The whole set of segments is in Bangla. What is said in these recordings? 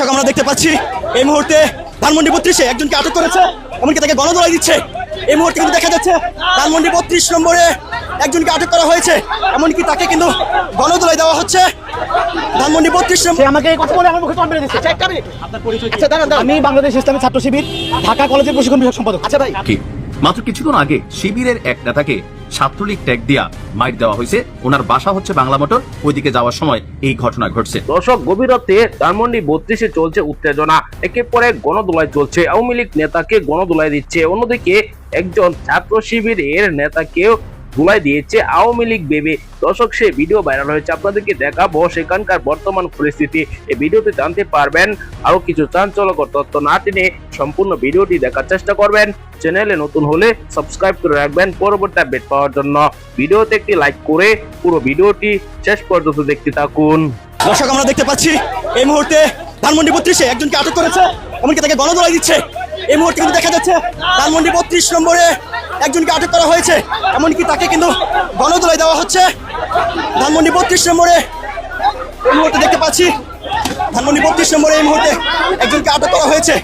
দর্শক আমরা দেখতে পাচ্ছি এই মুহূর্তে ধানমন্ডি বত্রিশে একজনকে আটক করেছে এমনকি তাকে গণদোলাই দিচ্ছে। এই মুহূর্তে কিন্তু দেখা যাচ্ছে ধানমন্ডি বত্রিশ নম্বরে একজনকে আটক করা হয়েছে এমনকি তাকে কিন্তু গণদোলাই দেওয়া হচ্ছে। ধানমন্ডি বত্রিশ নম্বর আমাকে কথা বলে আমার মুখে টন মেরে দিচ্ছে। আচ্ছা দাঁড়ান। আমি বাংলাদেশ ইসলামী ছাত্র শিবির ঢাকা কলেজের প্রশিক্ষণ বিভাগ সম্পাদক। আচ্ছা ভাই। কি? মাত্র কিছুক্ষণ আগে শিবিরের এক নেতাকে ছাত্রলীগ ট্যাগ দিয়া মাইট দেওয়া হয়েছে। ওনার বাসা হচ্ছে বাংলা মোটর। ওইদিকে যাওয়ার সময় এই ঘটনা ঘটছে। দর্শক, গভীর রাতে ধানমন্ডি বত্রিশে চলছে উত্তেজনা। একে পরে গণদোলায় চলছে। আওয়ামী লীগ নেতাকে গণদোলায় দিচ্ছে। অন্যদিকে একজন ছাত্র শিবিরের নেতাকেও ধুলাই দিয়েছে আওয়ামী লীগ ভেবে। দর্শক সে ভিডিও ভাইরাল হয়েছে। আপনাদেরকে দেখাবো সেখানকার বর্তমান পরিস্থিতি। এই ভিডিওতে জানতে পারবেন আরও কিছু চাঞ্চল্যকর তথ্য না টেনে সম্পূর্ণ ভিডিওটি দেখার চেষ্টা করবেন। চ্যানেলে নতুন হলে সাবস্ক্রাইব করে রাখবেন পরবর্তী আপডেট পাওয়ার জন্য। ভিডিওতে একটি লাইক করে পুরো ভিডিওটি শেষ পর্যন্ত দেখতে থাকুন। দর্শক, আমরা দেখতে পাচ্ছি, এই মুহূর্তে ধানমন্ডি বত্রিশে একজনকে আটক করেছে, এমনকি তাকে গণদোলাই দিচ্ছে। এই মুহূর্তে কিন্তু দেখা যাচ্ছে, ধানমন্ডি বত্রিশ নম্বরে একজনকে আটক করা হয়েছে। এমনকি তাকে কিন্তু গণদোলাই দেওয়া হচ্ছে। ধানমন্ডি বত্রিশ নম্বরে এই মুহূর্তে দেখতে পাচ্ছি। ধানমন্ডি বত্রিশ নম্বরে এই মুহূর্তে একজনকে আটক করা হয়েছে।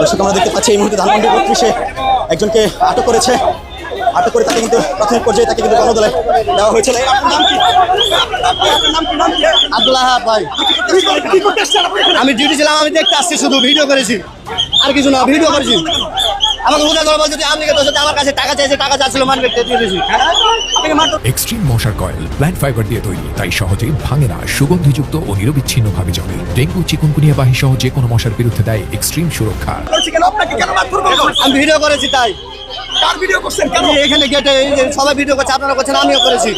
দর্শক, আমরা দেখতে পাচ্ছি এই মুহূর্তে ধানমন্ডি বত্রিশে একজনকে আটক করেছে। আটক করে তাকে কিন্তু প্রাথমিক পর্যায়ে তাকে কিন্তু গণদলে দেওয়া হয়েছিল? আব্দুল্লাহ ভাই? আমি ডিউটি ছিলাম আমি দেখতে আসছি শুধু ভিডিও করেছি। আর কিছু না ভিডিও করেছি। আমাকে আপনি সাথে আমার কাছে টাকা চাইছে টাকা চাচ্ছিল মানবে দিয়ে দিয়েছি। আপনাকে এক্সট্রিম মশার কয়েল প্ল্যান্ট ফাইবার দিয়ে তৈরি তাই সহজে ভাঙে না সুগন্ধিযুক্ত ও নিরবিচ্ছিন্নভাবে জমে ডেঙ্গু চিকুনকুনিয়া বাহি সহ যে কোনো মশার বিরুদ্ধে দেয় এক্সট্রিম সুরক্ষা। আমি ভিডিও করেছি তাই। কার ভিডিও করছেন? কেন? এখানে গেটে এই যে সবাই ভিডিও করছে আপনারা করছেন আমিও করেছি।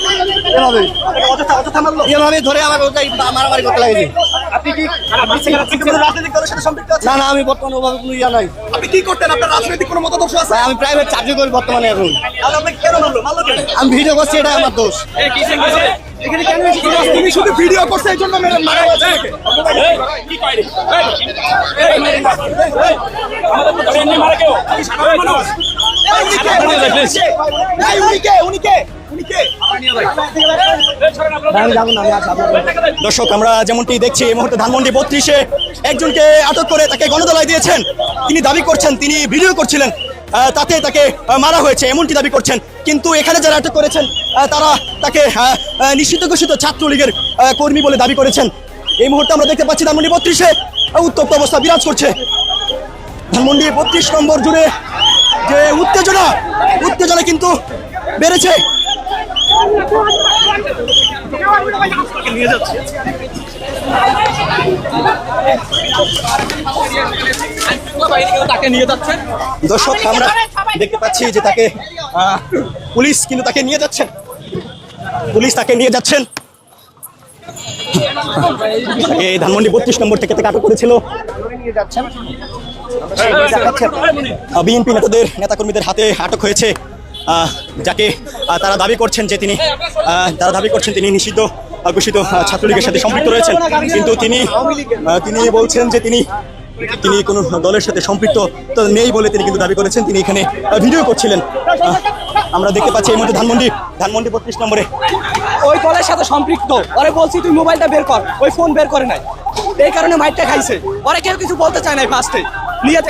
এভাবে এভাবে ধরে আমার ওটাই মারামারি করতে লাগেছে। আপনি কি রাজনৈতিক দলের সাথে সম্পৃক্ত আছেন না না আমি বর্তমানে ওভাবে কোনো ইয়া নাই আপনি কি করতেন আপনার রাজনৈতিক কোনো মতাদর্শ আছে আমি প্রাইভেট চাকরি করি বর্তমানে এখন তাহলে আপনাকে কেন মারলো মারলো কেন আমি ভিডিও করছি এটা আমার দোষ এখানে কেন তুমি শুধু ভিডিও করছে এই জন্য মেরে কে? উনি কে? উনি কে? দর্শক, আমরা যেমনটি দেখছি, এই মুহূর্তে ধানমন্ডি বত্রিশে একজনকে আটক করে তাকে গণদলায় দিয়েছেন। তিনি দাবি করছেন, তিনি ভিডিও করছিলেন তাতে তাকে মারা হয়েছে, এমনটি দাবি করছেন। কিন্তু এখানে যারা আটক করেছেন তারা তাকে নিষিদ্ধ ঘোষিত ছাত্রলীগের কর্মী বলে দাবি করেছেন। এই মুহূর্তে আমরা দেখতে পাচ্ছি ধানমন্ডি বত্রিশে উত্তপ্ত অবস্থা বিরাজ করছে। ধানমন্ডি বত্রিশ নম্বর জুড়ে যে উত্তেজনা উত্তেজনা কিন্তু বেড়েছে। দর্শক, আমরা দেখতে পাচ্ছি যে তাকে পুলিশ কিন্তু তাকে নিয়ে যাচ্ছেন। পুলিশ তাকে নিয়ে যাচ্ছেন। এই ধানমন্ডি বত্রিশ নম্বর থেকে তাকে আটক করেছিল। বিএনপি নেতাদের, নেতাকর্মীদের হাতে আটক হয়েছে। যাকে তারা দাবি করছেন যে তিনি তারা দাবি করছেন তিনি নিষিদ্ধ ঘোষিত ছাত্রলীগের সাথে সম্পৃক্ত রয়েছেন। কিন্তু তিনি তিনি বলছেন যে তিনি তিনি কোনো দলের সাথে সম্পৃক্ত নেই বলে তিনি কিন্তু দাবি করেছেন। তিনি এখানে ভিডিও করছিলেন। আমরা দেখতে পাচ্ছি এই মুহূর্তে ধানমন্ডি ধানমন্ডি বত্রিশ নম্বরে। ওই দলের সাথে সম্পৃক্ত। ওরে বলছি, তুই মোবাইলটা বের কর। ওই ফোন বের করে নাই। এই কারণে মাইকটা খাইছে। ওরা কেউ কিছু বলতে চায় নাই ফার্স্টে নিয়ে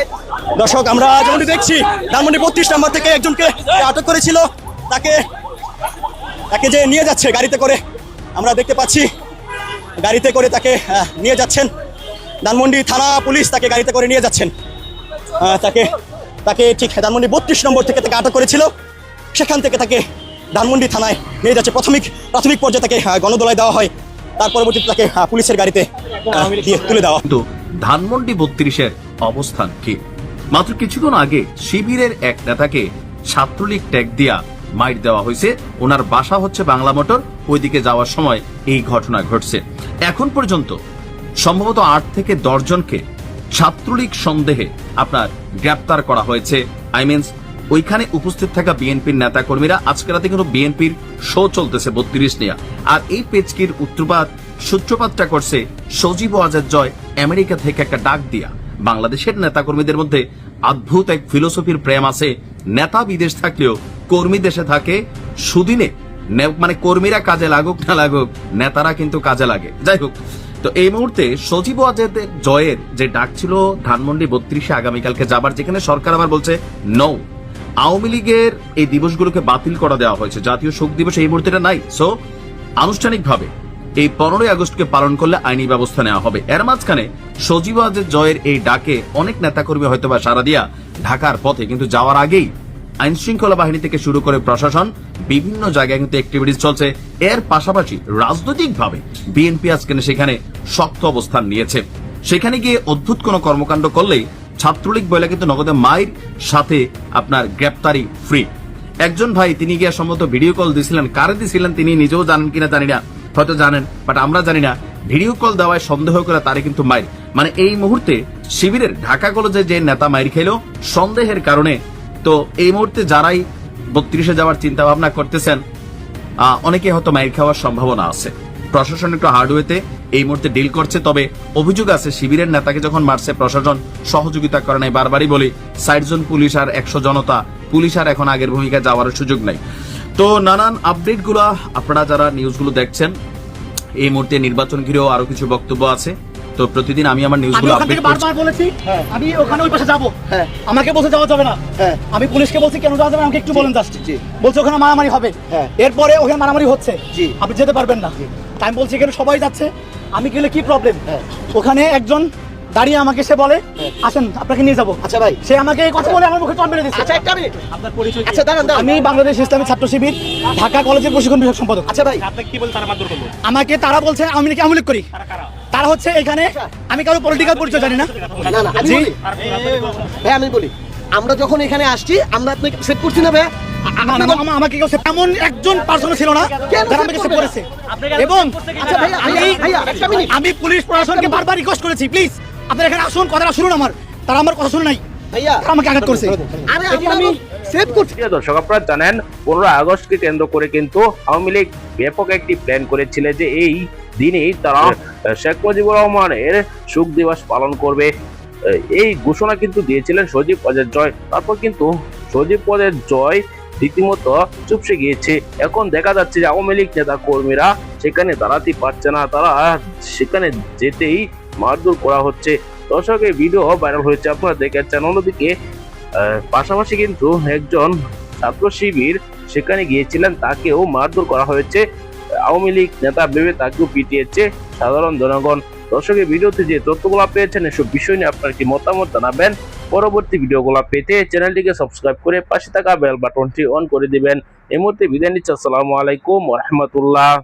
দর্শক, আমরা যেমনটি দেখছি, ধানমন্ডি বত্রিশ নম্বর থেকে একজনকে আটক করেছিল, তাকে তাকে যে নিয়ে যাচ্ছে গাড়িতে করে, আমরা দেখতে পাচ্ছি, গাড়িতে করে তাকে নিয়ে যাচ্ছেন। ধানমন্ডি থানা পুলিশ তাকে গাড়িতে করে নিয়ে যাচ্ছেন। তাকে তাকে ঠিক ধানমন্ডি বত্রিশ নম্বর থেকে তাকে আটক করেছিল। সেখান থেকে তাকে ধানমন্ডি থানায় নিয়ে যাচ্ছে। প্রাথমিক প্রাথমিক পর্যায়ে তাকে গণদোলায় দেওয়া হয়। তার পরবর্তীতে তাকে পুলিশের গাড়িতে তুলে দেওয়া ধানমন্ডি বত্রিশের অবস্থান কি? মাত্র কিছুক্ষণ আগে শিবিরের এক নেতাকে ছাত্রলীগ ট্যাগ দিয়া মাইট দেওয়া হয়েছে। ওনার বাসা হচ্ছে বাংলা মোটর, ওইদিকে যাওয়ার সময় এই ঘটনা ঘটছে। এখন পর্যন্ত সম্ভবত আট থেকে দশ জনকে ছাত্রলীগ সন্দেহে আপনার গ্রেপ্তার করা হয়েছে। আই মিনস ওইখানে উপস্থিত থাকা বিএনপির নেতাকর্মীরা আজকে রাতে কিন্তু বিএনপির শো চলতেছে বত্রিশ নিয়ে। আর এই পেচকির উত্তরপাত, সূত্রপাতটা করছে সজীব আজাদ জয়, আমেরিকা থেকে একটা ডাক দিয়া। বাংলাদেশের নেতাকর্মীদের মধ্যে অদ্ভুত এক ফিলোসফির প্রেম আছে। নেতা বিদেশ থাকলেও কর্মী দেশে থাকে, সুদিনে মানে কর্মীরা কাজে লাগুক না লাগুক, নেতারা কিন্তু কাজে লাগে। যাই হোক, তো এই মুহূর্তে সজীব ওয়াজেদের জয়ের যে ডাক ছিল ধানমন্ডি বত্রিশে আগামীকালকে যাবার, যেখানে সরকার আবার বলছে নৌ আওয়ামী লীগের এই দিবসগুলোকে বাতিল করা দেওয়া হয়েছে। জাতীয় শোক দিবস এই মুহূর্তে নাই। সো আনুষ্ঠানিকভাবে এই পনেরোই আগস্টকে পালন করলে আইনি ব্যবস্থা নেওয়া হবে। এর মাঝখানে সজীব ওয়াজের জয়ের এই ডাকে অনেক নেতাকর্মী হয়তো বা সারা দিয়া ঢাকার পথে, কিন্তু যাওয়ার আগেই আইন শৃঙ্খলা বাহিনী থেকে শুরু করে প্রশাসন, বিভিন্ন জায়গায় কিন্তু অ্যাক্টিভিটিস চলছে। এর পাশাপাশি রাজনৈতিকভাবে বিএনপি আজকে সেখানে শক্ত অবস্থান নিয়েছে। সেখানে গিয়ে অদ্ভুত কোনো কর্মকাণ্ড করলেই ছাত্রলীগ বলে কিন্তু নগদে মায়ের সাথে আপনার গ্রেপ্তারি ফ্রি একজন ভাই, তিনি গিয়ে সম্ভবত ভিডিও কল দিছিলেন। কারে দিছিলেন তিনি নিজেও জানেন কিনা জানি না। হয়তো জানেন বাট আমরা জানি না। ভিডিও কল দেওয়ায় সন্দেহ করে তারে কিন্তু মায়ের মানে এই মুহূর্তে শিবিরের ঢাকা কলেজে যে নেতা মায়ের খেলো, সন্দেহের কারণে তো এই মুহূর্তে যারাই বত্রিশে যাওয়ার চিন্তা ভাবনা করতেছেন অনেকে হয়তো মাইর খাওয়ার সম্ভাবনা আছে। প্রশাসন একটু হার্ডওয়েতে এই মুহূর্তে ডিল করছে, তবে অভিযোগ আছে, শিবিরের নেতাকে যখন মারছে, প্রশাসন সহযোগিতা করে নাই, বারবারই বলি, ষাট জন পুলিশ আর একশো জনতা। পুলিশ আর এখন আগের ভূমিকা যাওয়ার সুযোগ নাই। তো নানান আপডেট আপনারা যারা নিউজগুলো দেখছেন এই মুহূর্তে নির্বাচন ঘিরেও আরও কিছু বক্তব্য আছে। তো প্রতিদিন আমি আমার আমি নিউজগুলো আপডেট করছি। বারবার বলেছি আমি ওখানে ওই পাশে যাব। হ্যাঁ। আমাকে বলছে যাওয়া যাবে না। হ্যাঁ। আমি পুলিশকে বলছি কেন যাওয়া যাবে না? আমাকে একটু বলেন জাস্ট জি। বলছে ওখানে মারামারি হবে। হ্যাঁ। এরপরে ওখানে মারামারি হচ্ছে। জি। আপনি যেতে পারবেন না। আমি বলছি এখানে সবাই যাচ্ছে। আমি গেলে কি প্রবলেম হ্যাঁ। ওখানে একজন দাঁড়িয়ে আমাকে সে বলে আসেন আপনাকে নিয়ে যাব। আচ্ছা ভাই। সে আমাকে এই কথা বলে আমার মুখে চট মেরে দিচ্ছে আচ্ছা একটা মিনিট। আচ্ছা দাঁড়ান আমি বাংলাদেশ ইসলামী ছাত্র শিবির ঢাকা কলেজের প্রশিক্ষণ বিভাগ সম্পাদক। আচ্ছা ভাই। আপনি কি বলছেন? আমাকে তারা বলছে আমি নাকি আমলিক করি। তারা হচ্ছে এখানে আমি কারও পলিটিক্যাল পরিচয় জানি না। না না আমি জি। বলি। ভাই আমি বলি। আমরা যখন এখানে আসছি আমরা আপনাকে সেভ করছি না ভাই। আমাকে কেউ এমন একজন পার্সন ছিল না যারা আমাকে করবে করেছে। এবং আচ্ছা আমি ভাইয়া, ভাইয়া, একটা মিনিট। আমি পুলিশ প্রশাসনকে বারবার রিকোয়েস্ট করেছি প্লিজ আপনারা এখানে আসুন কথাটা শুনুন আমার। তারা আমার কথা শুনে নাই। আমাকে আঘাত করছে। আরে আমি সেভ করছি। দর্শক আপনারা জানেন পনেরো আগস্টকে কেন্দ্র করে কিন্তু আওয়ামী লীগ ব্যাপক একটি প্ল্যান করেছিল যে এই দিনেই তারা শেখ মুজিবুর রহমানের সুখ দিবস পালন করবে। এই ঘোষণা কিন্তু দিয়েছিলেন সজীব পদের জয়। তারপর কিন্তু সজীব পদের জয় রীতিমতো চুপসে গিয়েছে। এখন দেখা যাচ্ছে যে আওয়ামী লীগ নেতা কর্মীরা সেখানে দাঁড়াতে পারছে না। তারা সেখানে যেতেই মারধর করা হচ্ছে। দর্শক এই ভিডিও ভাইরাল হয়েছে। আপনারা দেখেছেন অন্যদিকে পাশাপাশি কিন্তু একজন ছাত্র শিবির সেখানে গিয়েছিলেন। তাকেও মারধর করা হয়েছে। আওয়ামী লীগ নেতা ভেবে তাকেও পিটিয়েছে সাধারণ জনগণ। দর্শকের ভিডিওতে যে তথ্যগুলো পেয়েছেন, এসব বিষয় নিয়ে আপনার কি মতামত জানাবেন? পরবর্তী ভিডিওগুলো পেতে চ্যানেলটিকে সাবস্ক্রাইব করে পাশে থাকা বেল বাটনটি অন করে দিবেন। এই মুহূর্তে বিদায় নিচ্ছে। আসসালামু আলাইকুম রহমতুল্লাহ।